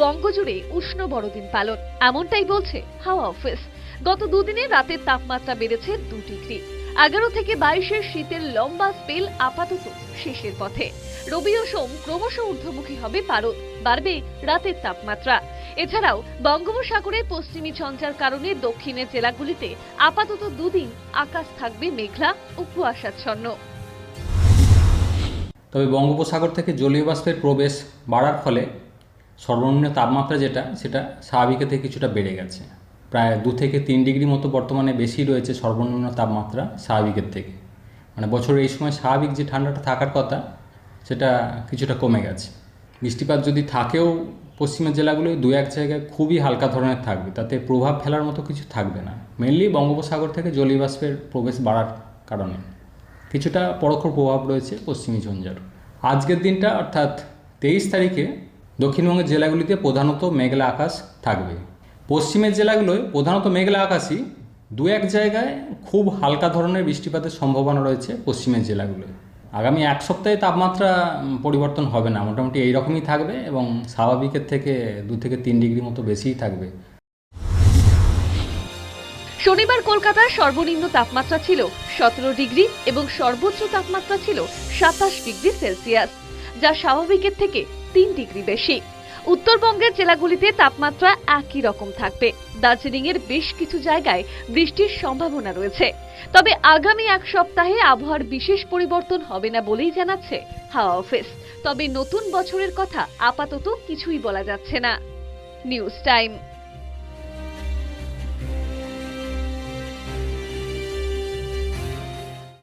বঙ্গজুড়ে উষ্ণ বড়দিন পালন। এমনটাই বলছে হাওয়া অফিস। গত দুদিনে রাতের তাপমাত্রা বেড়েছে দু ডিগ্রি। এগারো থেকে বাইশের শীতের লম্বা স্পেল আপাতত শেষের পথে। রবি ও সোম ক্রমশ ঊর্ধ্বমুখী হবে পারদ। বাড়বে রাতের তাপমাত্রা। এছাড়াও বঙ্গোপসাগরে পশ্চিমী ঝঞ্ঝার কারণে দক্ষিণের জেলাগুলিতে আপাতত দুদিন আকাশ থাকবে মেঘলা ও কুয়াশাচ্ছন্ন। তবে বঙ্গোপসাগর থেকে জলীয় বাষ্পের প্রবেশ বাড়ার ফলে সর্বনিম্ন তাপমাত্রা যেটা, সেটা স্বাভাবিকের থেকে কিছুটা বেড়ে গেছে। প্রায় দু থেকে তিন ডিগ্রি মতো বর্তমানে বেশি রয়েছে সর্বনিম্ন তাপমাত্রা স্বাভাবিকের থেকে। মানে বছরের এই সময় স্বাভাবিক যে ঠান্ডাটা থাকার কথা, সেটা কিছুটা কমে গেছে। বৃষ্টিপাত যদি থাকেও পশ্চিমের জেলাগুলোয়, দু এক জায়গায় খুবই হালকা ধরনের থাকবে। তাতে প্রভাব ফেলার মতো কিছু থাকবে না। মেনলি বঙ্গোপসাগর থেকে জলীয় বাষ্পের প্রবেশ বাড়ার কারণে। কিছুটা পরোক্ষ প্রভাব রয়েছে পশ্চিমী ঝঞ্ঝার আজকের দিনটা অর্থাৎ তেইশ তারিখে দক্ষিণবঙ্গের জেলাগুলিতে প্রধানত মেঘলা আকাশ থাকবে। পশ্চিমের জেলাগুলোয় প্রধানত মেঘলা আকাশই দু এক জায়গায় খুব হালকা ধরনের বৃষ্টিপাতের সম্ভাবনা রয়েছে পশ্চিমের জেলাগুলোয়। আগামী এক সপ্তাহে তাপমাত্রা পরিবর্তন হবে না, মোটামুটি এইরকমই থাকবে এবং স্বাভাবিকের থেকে দু থেকে তিন ডিগ্রি মতো বেশিই থাকবে। শনিবার কলকাতার সর্বনিম্ন তাপমাত্রা ছিল সতেরো ডিগ্রি এবং সর্বোচ্চ তাপমাত্রা ছিল সাতাশ ডিগ্রি সেলসিয়াস, যা স্বাভাবিকের থেকে তিন ডিগ্রি বেশি। উত্তরবঙ্গের জেলাগুলিতে তাপমাত্রা একই রকম থাকবে। দার্জিলিং এর বেশ কিছু জায়গায় বৃষ্টির সম্ভাবনা রয়েছে। তবে আগামী এক সপ্তাহে আবহাওয়ার বিশেষ পরিবর্তন হবে না বলেই জানাচ্ছে হাওয়া অফিস। তবে নতুন বছরের কথা আপাতত কিছুই বলা যাচ্ছে না। News time.